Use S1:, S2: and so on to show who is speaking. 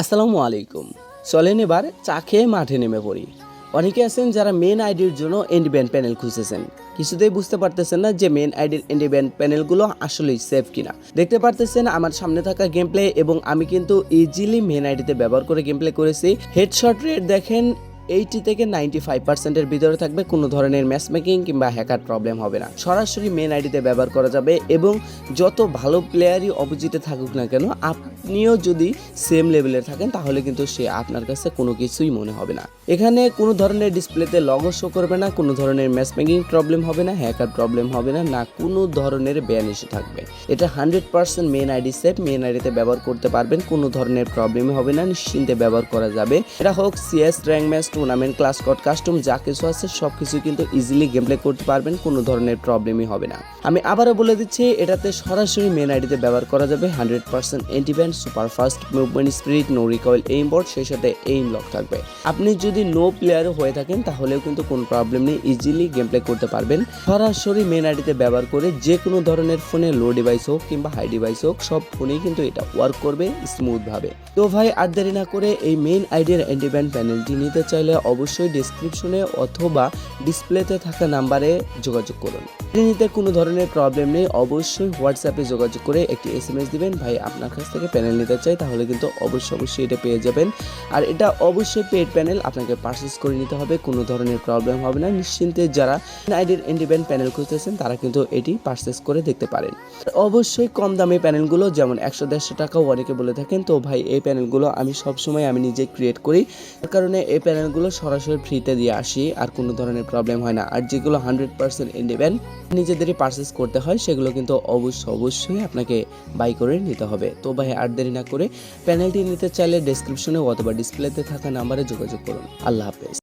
S1: আসসালামু আলাইকুম। চলেন এবার চা খেয়ে মাঠে নেমে পড়ি। অনেকে আছেন যারা মেন আইডির জন্য এন্ডি ব্যান্ড প্যানেল খুঁজেছেন কিছুতেই বুঝতে পারতেছেন না যে মেন আইডির এন্ডি ব্যান্ড প্যানেলগুলো আসলেই সেফ কিনা। দেখতে পারতেছেন আমার সামনে থাকা গেম প্লে এবং আমি কিন্তু ইজিলি মেন আইডিতে ব্যবহার করে গেম প্লে করেছি। হেডশট রেট দেখেন এইটি থেকে নাইনটি ফাইভ পার্সেন্টের ভিতরে থাকবে কোনো ধরনের ম্যাচ মেকিং কিংবা হ্যাকার প্রবলেম হবে না। সরাসরি মেন আইডিতে ব্যবহার করা যাবে এবং যত ভালো প্লেয়ারই অপোজিটে থাকুক না কেন, আপনিও যদি সেম লেভেলের থাকেন, তাহলে কিন্তু সে আপনার কাছে কোনো কিছুই মনে হবে না। এখানে কোনো ধরনের ডিসপ্লেতে লগো শো করবে না, কোনো ধরনের ম্যাচ মেকিং প্রবলেম হবে না হ্যাকার প্রবলেম হবে না না কোনো ধরনের ব্যান এসে থাকবে। এটা hundred percent main ID set main আইডিতে ব্যবহার করতে পারবেন, কোনো ধরনের প্রবলেমই হবে না, নিশ্চিন্তে ব্যবহার করা যাবে। এটা হোক CS rank match tournament class code custom যা কিছু আছে সব কিছু কিন্তু ইজিলি গেম প্লে করতে পারবেন, কোনো ধরনের প্রবলেমই হবে না। আমি আবারও বলে দিচ্ছি, এটাতে সরাসরি মেন আইডিতে ব্যবহার করা যাবে hundred percent antiban super fast movement spirit no recoil aim board সেই সাথে এইম লক থাকবে। আপনি যদি নো প্লেয়ারও হয়ে থাকেন, তাহলেও কিন্তু কোনো প্রবলেম নেই ইজিলি গেম প্লে করতে পারবেন। সরাসরি মেন আইডিতে ব্যবহার করে যে কোনো ধরনের ফোনে লো ডিভাইস হোক কিংবা হাই ডিভাইস হোক, সব ফোনেই কিন্তু এটা ওয়ার্ক করবে স্মুথ ভাবে। তো ভাই, আর দেরি না করে এই মেইন আইডিয়ার অ্যান্টিব্যান্ড প্যানেলটি নিতে চাইলে অবশ্যই ডিসক্রিপশনে অথবা ডিসপ্লেতে থাকা নাম্বারে যোগাযোগ করুন। নিতে কোনো ধরনের প্রবলেম নেই, অবশ্যই হোয়াটসঅ্যাপে যোগাযোগ করে একটি এস এম এস দিবেন। ভাই, আপনার কাছ থেকে প্যানেল নিতে চাই, তাহলে কিন্তু অবশ্যই অবশ্যই এটা পেয়ে যাবেন। আর এটা অবশ্যই পেড প্যানেল আপনাকে পারচেস করে নিতে হবে, কোনো ধরনের প্রবলেম হবে না। নিশ্চিন্তে যারা আইডির ইন্ডিপেন্ডেন্ট প্যানেল খুঁজতেছেন, তারা কিন্তু এটি পারচেস করে দেখতে পারেন। অবশ্যই কম দামি প্যানেলগুলো যেমন একশো দেড়শো টাকাও অনেকে বলে থাকেন, তো ভাই, এই প্যানেলগুলো আমি সবসময় আমি নিজে ক্রিয়েট করি। তার কারণে এই প্যানেলগুলো সরাসরি ফ্রিতে দিয়ে আসি, আর কোনো ধরনের প্রবলেম হয় না। আর যেগুলো হান্ড্রেড পার্সেন্ট ইন্ডিপেন্ড নিজেদেরই পারচেস করতে হয়, সেগুলো কিন্তু অবশ্যই অবশ্যই আপনাকে বাই করে নিতে হবে। তো ভাই, আর দেরি না করে প্যানেলটি নিতে চাইলে ডেসক্রিপশনে অথবা ডিসপ্লেতে থাকা নাম্বারে যোগাযোগ করুন। আল্লাহ হাফেজ।